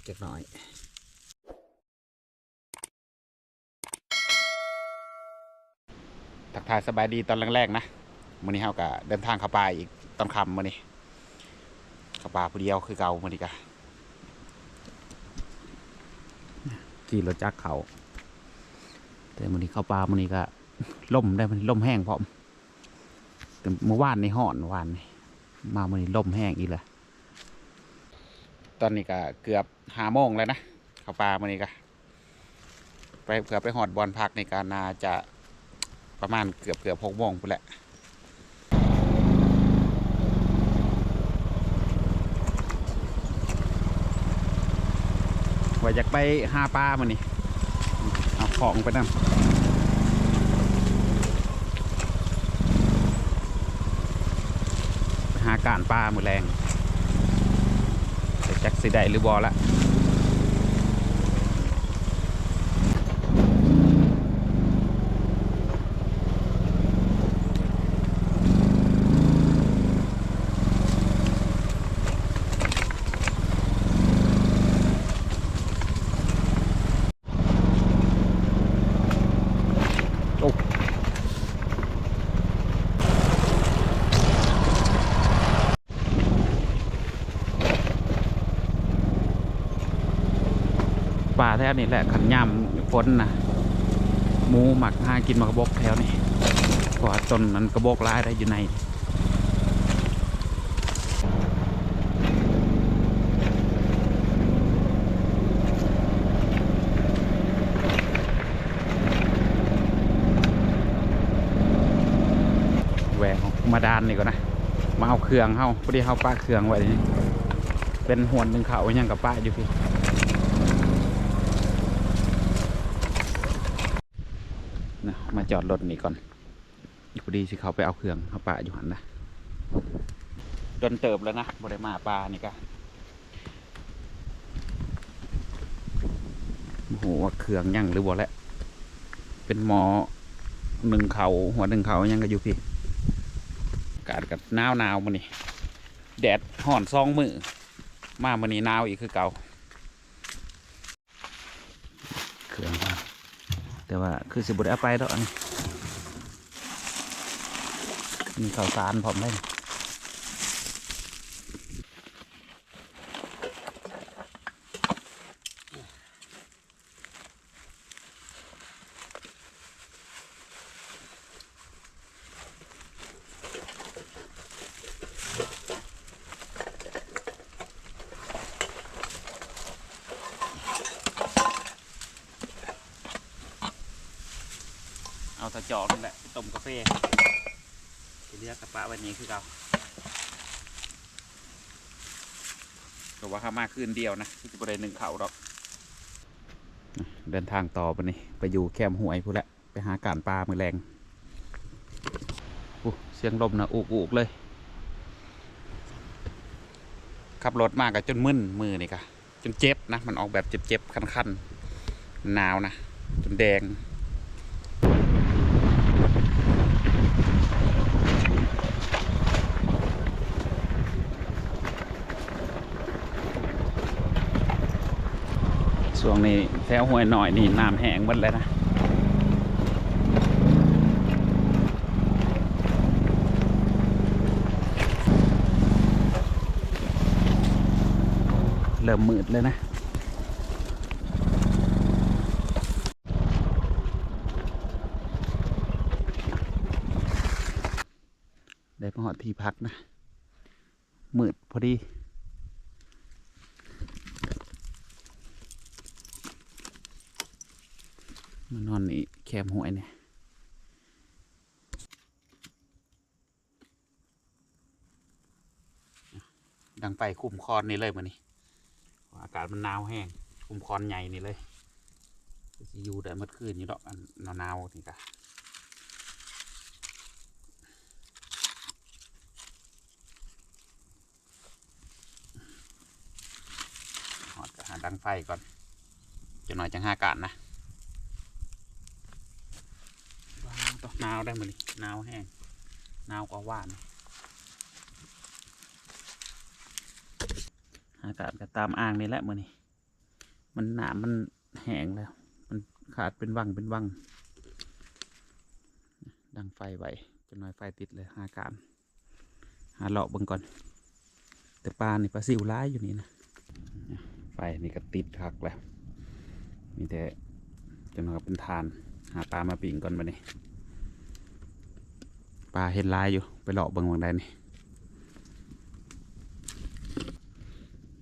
กจักหน่อยทักทายสบายดีตอนแรกๆนะมื้อนี้เฮาก็เดินทางเข้าป่าอีกตอนค่ำมื้อนี้เข้าป่าผู้เดียวคือเก่ามื้อนี้ก็ขี่รถจักเขาแต่มื้อนี้เข้าป่ามื้อนี้ก็ล่มได้มันล่มแห้งพร้อมแต่เมื่อวานนี่อนวานนี่มามื้อนี้ล่มแห้งอีกแล้วตอนนี้ก็เกือบ ห้าโมงแล้วนะเข้าป่ามื้อนี้ก็ไปเผื่อไปหอดบอลพักในการนาจะประมาณเกือบเกือบหกโมงพุ่นแหละว่าอยากไปหาปลามานี่เอาของไปนั่นหาการปลามือแรงแต่จักสิได้หรือบอละ วนี้แหละขันย่ำฝนนะหมูหมักหากินมากระบอกแถวนี้เพราะว่าต้นนั้นกระบอกร้ายได้อยู่ในแหวกออกมาดานนี่ก่อนนะ มาเอาเครื่องเฮาพอดีเฮาป้าเครื่องไว้นี่เป็นหวนหนึ่งเขายังกับป้าอยู่พี่นะมา จอดรถนี่ก่อนพอดีสิเขาไปเอาเครื่องเขาป้าอยู่หันนะโดนเติบแล้วนะบริมาปลานี่ก็โอ้โหว่าเครื่องยังหรือบ่แล้วเป็นหมอหนึ่งเขาหัวหนึ่งเขายังก็อยู่พี่อากาศกับหนาวหนาวมันนี่แดดห่อนซองมือมามันนี่หนาวอีกคือเก่าเครื่องมา แต่ว่าคือสิบุตรเอาไปแล้วนี่มีข่าวสารพร้อมเลยาตะจอกนั่นแหละต้มกาแฟเรียกกระปะวันนี้คือเก่าแต่ว่าข้ามาคืนเดียวนะที่จะไปได้หนึ่งเขาดอกเดินทางต่อไปนี่ไปอยู่แคมหวยพูดละไปหาการปลามือแรงอู้เสียงลมนะอุกอุกเลย ขับรถมากกับจนมึนมือนี่กะจนเจ็บนะ มันออกแบบเจ็บๆคันๆหนาวนะ จนแดง ช่วงนี้แถวห้วยหน่อยนี่น้ำแห้งหมดเลยนะเริ่มมืดเลยนะได้มาหอดที่พักนะมืดพอดี มานอนนี่แคมหวยเนี่ยดังไปคุ้มคอนนี่เลยมันนี่อากาศมันหนาวแห้งคุ้มคอนใหญ่นี่เลยอยู่ได้เมื่อคืนอยู่ดอกหนาวๆนี่กะหอดก็หาดังไฟก่อนจะหน่อยจังห้าการนะ ว้าว ตองหนาวได้มันนี่หนาวแห้งหนาวกว่าวานอากาศก็ตามอ่างนี่แหละมือนี่มันหนามมันแห้งแล้ว มันขาดเป็นวังเป็นวัง ดังไฟไว้จะน้อยไฟติดเลยหาการหาเลาะเบิ่งก่อน แต่ปลานี่ปลาซิวร้ายอยู่นี่นะไฟนี่ก็ติดคักแล้วมีแต่จะน้อยก็เป็นทาน หาปลามาปิ่งก่อนบัดนี้ ปลาเห็นลายอยู่ ไปเลาะเบิ่งวังใดนี่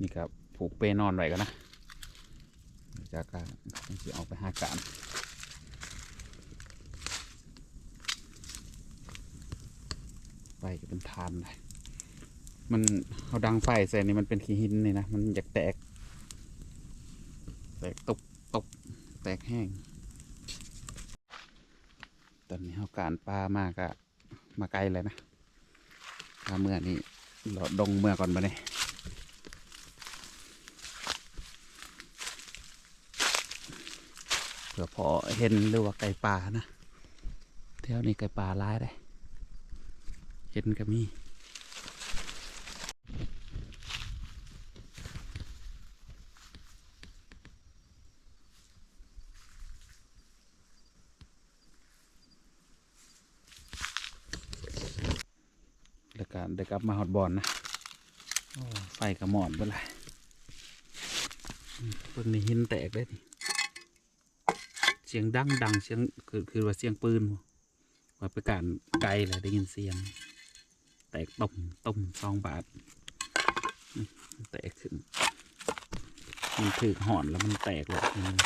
นี่ครับผูกเปนอนไว้กันนะจากการต้องสิเอาไปหาการไฟก็เป็นทานเลยมันเอาดังไฟใส่นี่มันเป็นขี้หินนี่นะ มันอยากแตก แตกตบตบแตกแห้ง ตอนนี้เอาการปลามากอะ มาไกลเลยนะถ้าเมื่อนี้เราดงเมื่อก่อนมาเนี่ยเผื่อพอเห็นหรือว่าไก่ป่านะแถวนี้ไก่ป่าร้ายเลยเห็นก็มี แล้วก็ได้กลับมาฮอดบอลนะโอ้ไฟกระหมอดไปเลยอืมเพิ่งนี่หินแตกได้นี่เสียงดังดังเสียงคือคือว่าเสียงปืนว่าไปการไกลเลยได้ยินเสียง แตกต้มต้มสองบาทแตกขึ้นมันถือห่อนแล้วมันแตกเลยทีนี้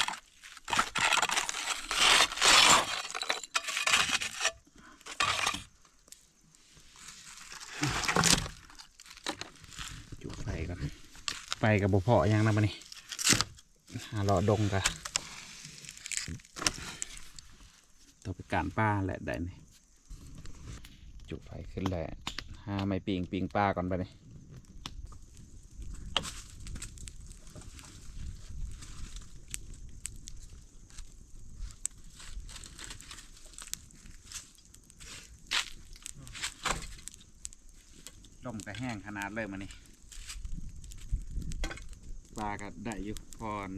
จุดไฟก่อน ไฟกับบุพอยังนะมันนี่หาหลอดงกะต่อไปการป้าแหละได้นี่จุดไฟขึ้นแหละหาไม่ปิงปิงป้าก่อนไปนี่ลมก็แห้งขนาดเลยมันนี่ ปลาก็ได้อยู่พอน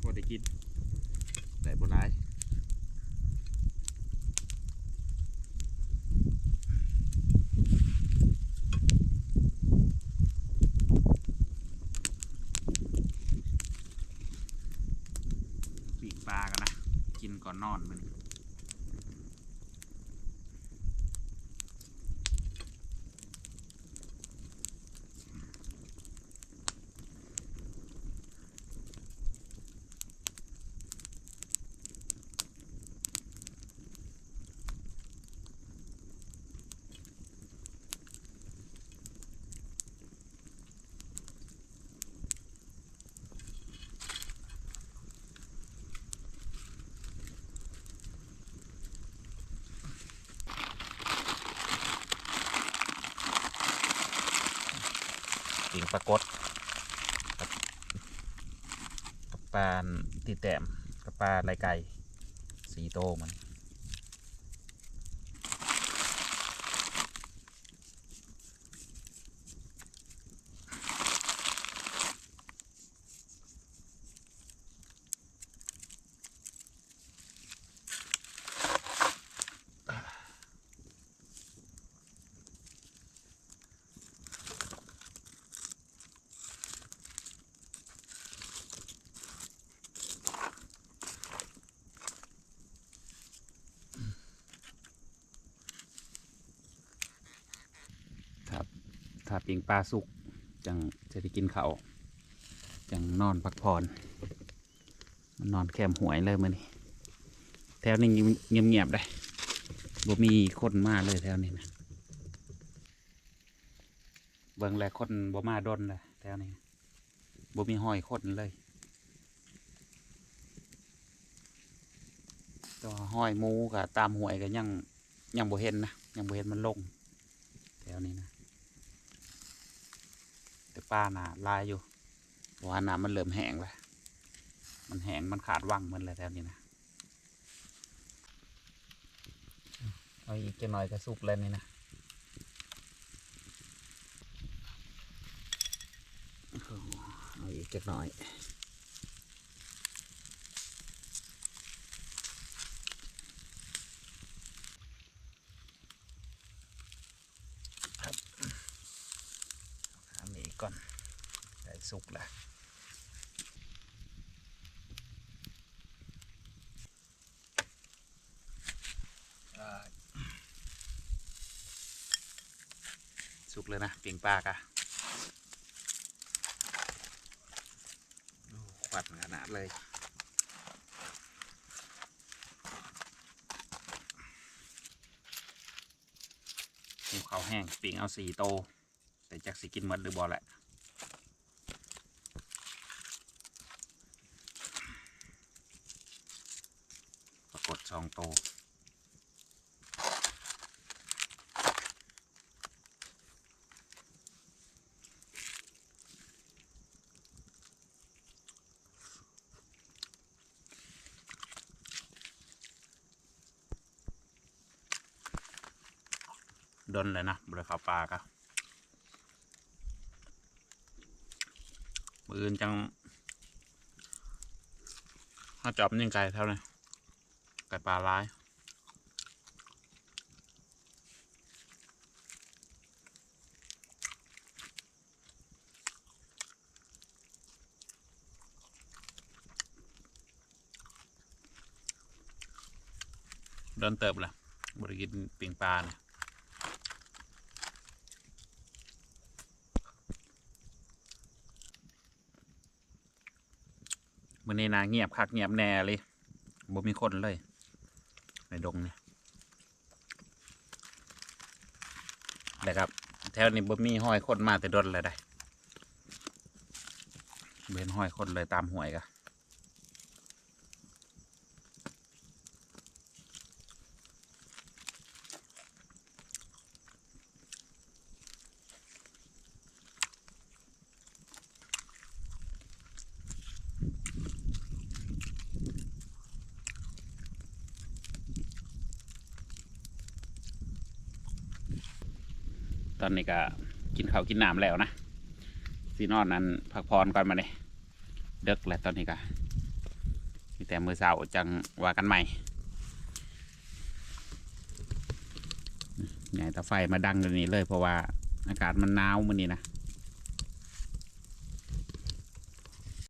พอได้กินได้บหลายปีกปลากันนะ กินก่อนนอนมัน ปิงปรากฏกับปลาตีแต้มกับปลาลายไก่สีโตมันาปิงปลาสุก จังจะได้กินเขาวจังนอนพักผ่อนนอนแคมหวยเลยมันนี่แถวนี้เงียบเงียบๆได้บ่มีคนมาเลยแถวนี้นะเบิ่งแลคนบ่มาดนเลยแถวนี้บ่มีห้อยคนเลยตัวห้อยมูกับตามหวยก็ยังยังบ่เห็นนะยังบ่เห็นมันลงแถวนี้นะ แต่ป้าน่ะลายอยู่เพราะว่าน้ำมันเริ่มแห้งแล้วมันแห้งมันขาดว่างมันเลยแถวนี้นะเอาอีกจะหน่อยก็สุกแล้วนี่นะโอ้โหเอาอีกอีกจักหน่อย ครับทำนี้ก่อนได้ สุกแล้วเอ่อสุกเลยนะปิงปลากะโอ้ควันขนาดเลยภูเขาแห้งปิงเอาสี่โต แต่จักสิกินหมดหรือบอแหละ ปรากฏส องโตดนเลยนะบริขาปลากะมืออื่นจังถ้าจอบนิ่งไก่เท่านั้น ไก่ปลาร้ายเดินเติบละบริกินปิงปลาเนี่ยมื่อนี้นาเงียบคักเงียบแน่เลยบ่มีคนเลย ดงเนี่ยนะครับ แถวนี้บ่มีห้อยคนมาแต่ดนเลยได้เบนห้อยคนเลยตามหวยกัน ตอนนี้ก็กินข้าวกินน้ำแล้วนะสีนอนนั้นพักผ่อนก่อนมาเนี่ยเด็กแล้วตอนนี้ก็มีแต่มือเสาจังว่ากันใหม่ใหญ่ตาไฟมาดังตรงนี้เลยเพราะว่าอากาศมันหนาวมื้อนี้นะ